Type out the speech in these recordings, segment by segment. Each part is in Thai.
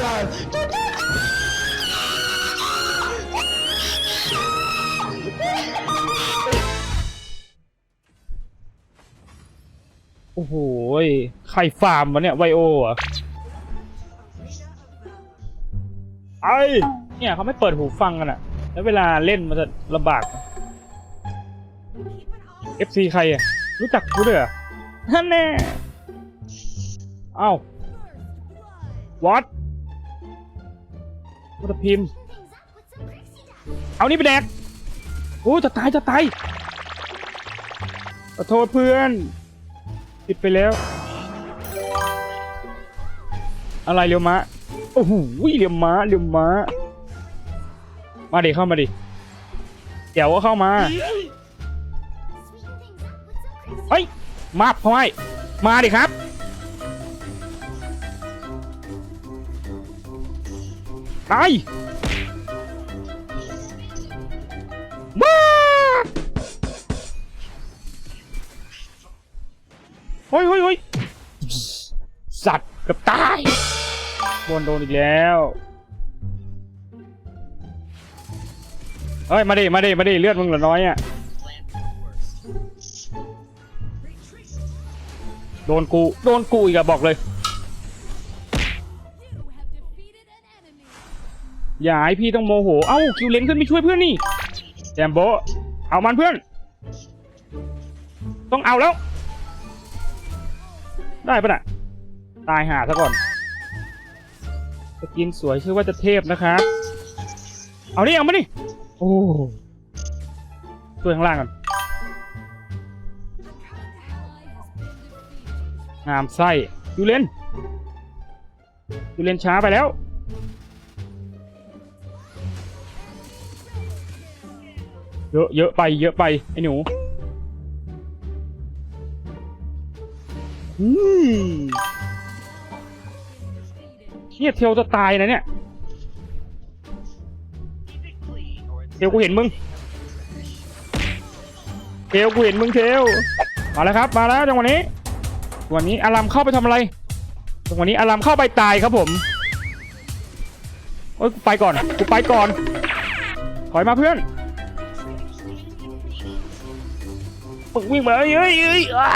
จารย์จูจูโอ้โหใครฟาร์มวะเนี่ยไวโอเหรอะไอเนี่ยเขาไม่เปิดหูฟังกันอะแล้วเวลาเล่นมันจะลำบาก FC ใครอะรู้จักกูด้วยเหรอนั่นแน่เอ้าวั ดวัตพิมพ์ เอานี่ไปแดกโอ้จะตายจะตายขอโทษเพื่อนปิดไปแล้ว อะไรเรียวมะโอ้โหเรียวมะเรียวมะมาดิเข้ามาดิเดี๋ยวก็เข้ามาเฮ้ยมาพอยมาดิครับ ไปมาเฮ้ยเฮ้ยเฮ้ยสัตว์กับตายโดนโดนอีกแล้วเฮ้ย มาดิ มาดิ มาดิ เลือดมึงเหลือน้อยอะ โดนกู โดนกูอีกอะบอกเลย อย่าให้พี่ต้องโมโห เอ้าคิวเลนขึ้นไปช่วยเพื่อนนี่แจมโบเอามันเพื่อน ต้องเอาแล้ว ได้ปะน่ะ ตายหาซะก่อนสกินสวยชื่อว่าจะเทพนะครับ เอานี่เอามานี่โอ้ช่วยข้างล่างก่อนงามไส้ยูเลนยูเลนช้าไปแล้ว เยอะเยอะไปเยอะไปไอ้หนูอืมเนี่ยเทลจะตายนะเนี่ยเทลกูเห็นมึงเทลกูเห็นมึงเทลมาแล้วครับมาแล้วจังหวะนี้วันนี้อารามเข้าไปทำอะไรตรงวันนี้อารามเข้าไปตายครับผมโอ้ยกูไปก่อนกูไปก่อนถอยมาเพื่อน มึงวิ่งมาเฮ้ยเฮ้ยเฮ้ยอ้า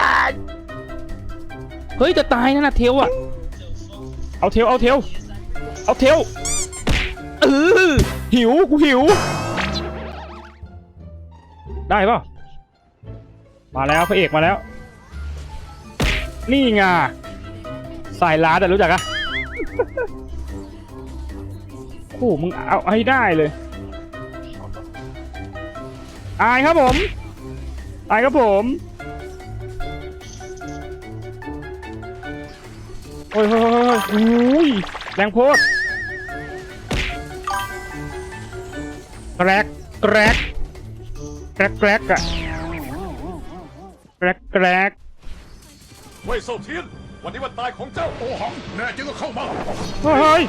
เฮ้ยจะตายนะนะเทลอะเอาเทลเอาเทลเอาเทลเออหิวกูหิว ได้ปะมาแล้วพระเอกมาแล้ว นี่ไงสายล้าแต่รู้จักอะโอ้มึงเอาให้ได้เลยอายครับผม อายครับผมโอ้ยโอ้ยโอ้ยโอ้ยแรงโพดแกรกแกรกแกรกแกรกอะแกรกแกรกเว่ยเซาเทียนวันนี้วันตายของเจ้าโอหังแน่จริงก็เข้ามา เฮ้ย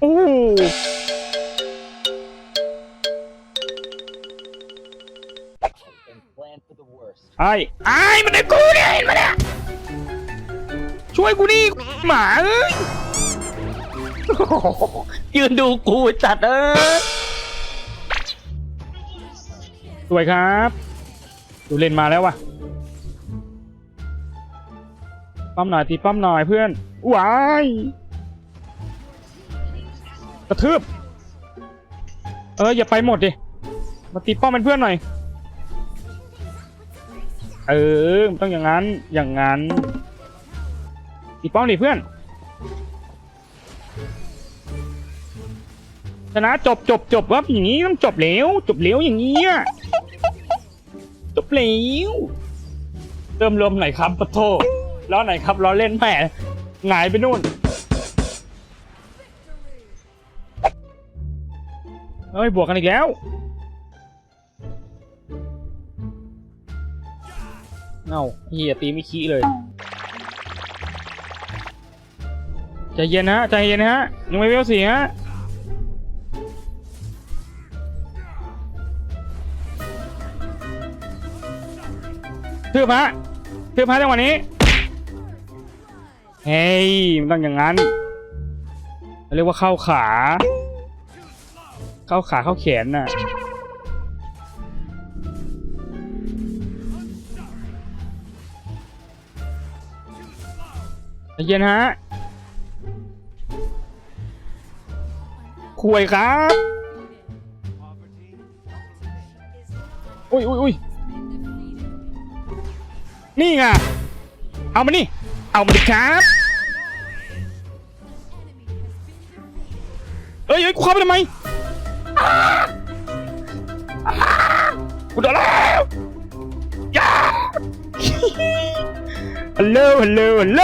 โอ้ ไอ้ไอ้มันได้กูเนี่ยเห็นไหมเนี่ยช่วยกูดิหมาเอ้ยยืนดูกูจัดเอ้ยสวยครับดูเล่นมาแล้ววะป้อมหน่อยตีป้อมหน่อยเพื่อนว้ายกระทืบเอออย่าไปหมดดิมาตีป้อมเป็นเพื่อนหน่อย เออมันต้องอย่างนั้น อย่างนั้นตีป้อมดิเพื่อน ชนะจบจบจบครับอย่างนี้ต้องจบแล้วจบแล้วอย่างนี้จบแล้วเติมลมหน่อยครับปะโทล้อไหนอยครับล้อเล่นแหมหงายไปนู่นเฮ้ยบวกกันอีกแล้ว เอ้าเฮียตีไม่ขี้เลยใจเย็นนะใจเย็นนะฮะยังไม่เวลสี่ฮะเทืบฮะเทืบฮะจังหวะนี้เฮ้ยมันต้องอย่างนั้นเรียกว่าเข้าขา เข้าขาเข้าแขนน่ะ เย็นฮะคุยครับอุ้ยอุ้ยอุ้ยนี่ไงเอามานี่ เอามาดิครับเอ้ยเอ้ยกูเข้าไปทำไมกูโดนแล้วย่า ฮัลโหลฮัลโหลฮัลโหล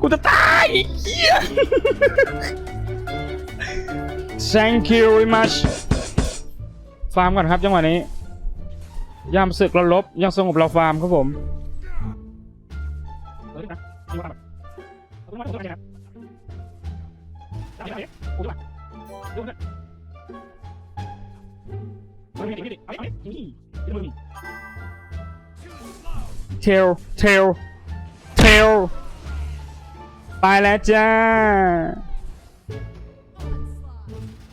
กูจะตายเหี้ย Thank you very much ฟาร์มก่อนครับจังหวะนี้ ยามศึกเราลบยังสงบเราฟาร์มครับผมเทลเทลเทลไปแล้วจ้า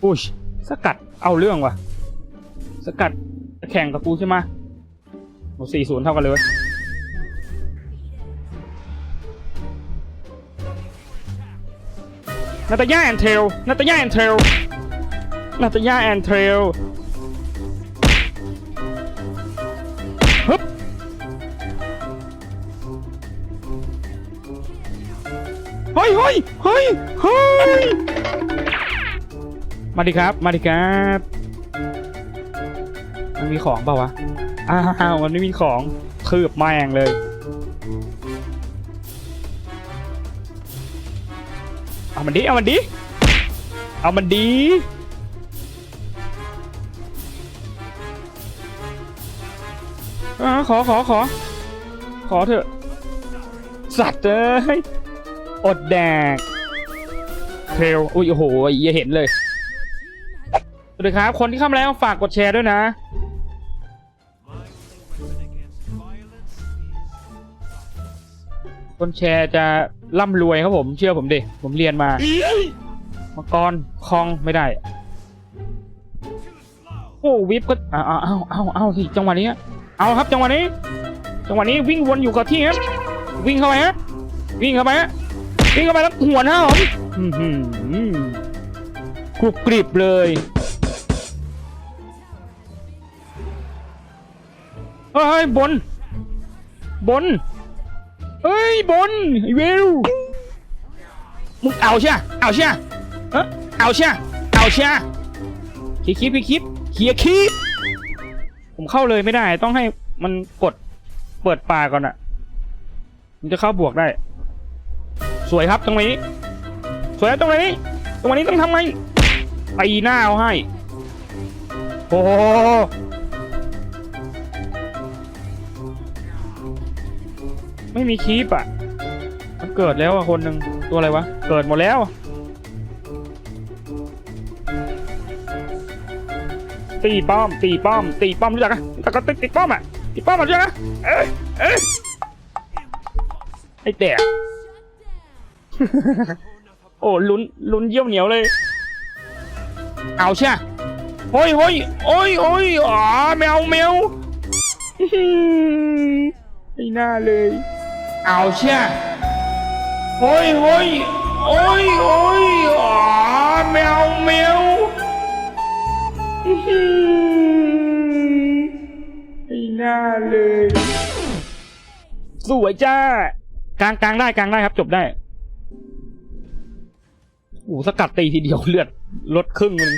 อุ้ยสกัดเอาเรื่องว่ะ สกัดแข่งกับกูใช่ไหมโอ้สี่ศูนย์เท่ากันเลยเว้ยนาตาย่าแอนเทลนาตาย่าแอนเทลนาตาย่าแอนเทล ฮ้ยเฮ้ยเฮ้ยเฮ้ยมาดิครับ มาดิครับ มันมีของเปล่าวะ อ้าวมันไม่มีของคืบแมงเลย เอามันดิ เอามันดิ เอามันดีขอขอขอ ขอเถอะ สัตว์เอ้ย อดแดกเทรลอุ้ยโอ้โหอย่าเห็นเลย สวัสดีครับ คนที่เข้ามาแล้วฝากกดแชร์ด้วยนะ คนแชร์จะร่ำรวยครับผม เชื่อผมดิ ผมเรียนมา มังกรคองไม่ได้ โอ้วิปก็อ้าวอ้าวอ้าวอ้าวอ้าวสิจังหวะนี้ เอาครับจังหวะนี้ จังหวะนี้วิ่งวนอยู่กับที่ครับ วิ่งเข้าไปฮะ วิ่งเข้าไปฮะ วิ่งเข้าไปแล้วหัวหน้าผมอื้อหือกรุบกริบเลย เฮ้ยบน บน เฮ้ยบนไอ้วิวมึงเอาใช่ปะเอาใช่ปะเอ้อเอาใช่ปะเอาใช่ปะคีคิดพี่คิดเขียคิดผมเข้าเลยไม่ได้ ต้องให้มันกดเปิดปากก่อนอะมันจะเข้าบวกได้ สวยครับตรงนี้ สวยครับตรงนี้ ตรงนี้ต้องทำไงตีหน้าเอาให้ โอ้โหไม่มีคีปอะ มันเกิดแล้วอะคนหนึ่งตัวอะไรวะ เกิดหมดแล้ว ตีป้อม ตีป้อม ตีป้อมรู้จักอะแต่ก็ตีตีป้อมอะ ตีป้อมอะรู้จักอะเอ้ยเอ้ยไอ้แตก โอ้ลุ้นลุ้นเยี่ยวเหนียวเลย เอาใช่ปะโอ้ยโอ้ยโอ้ยโอ้ยอ๋อแมวแมวอื้อหือไอ้หน้าเลย เอาใช่ปะโอ้ยโอ้ยโอ้ยโอ้ยอ๋อแมวแมวอื้อหือไอ้หน้าเลย สวยจ้ากลางกลางได้กลางได้ครับจบได้ โอ้สกัดตีทีเดียวเลือดลดครึ่งนึง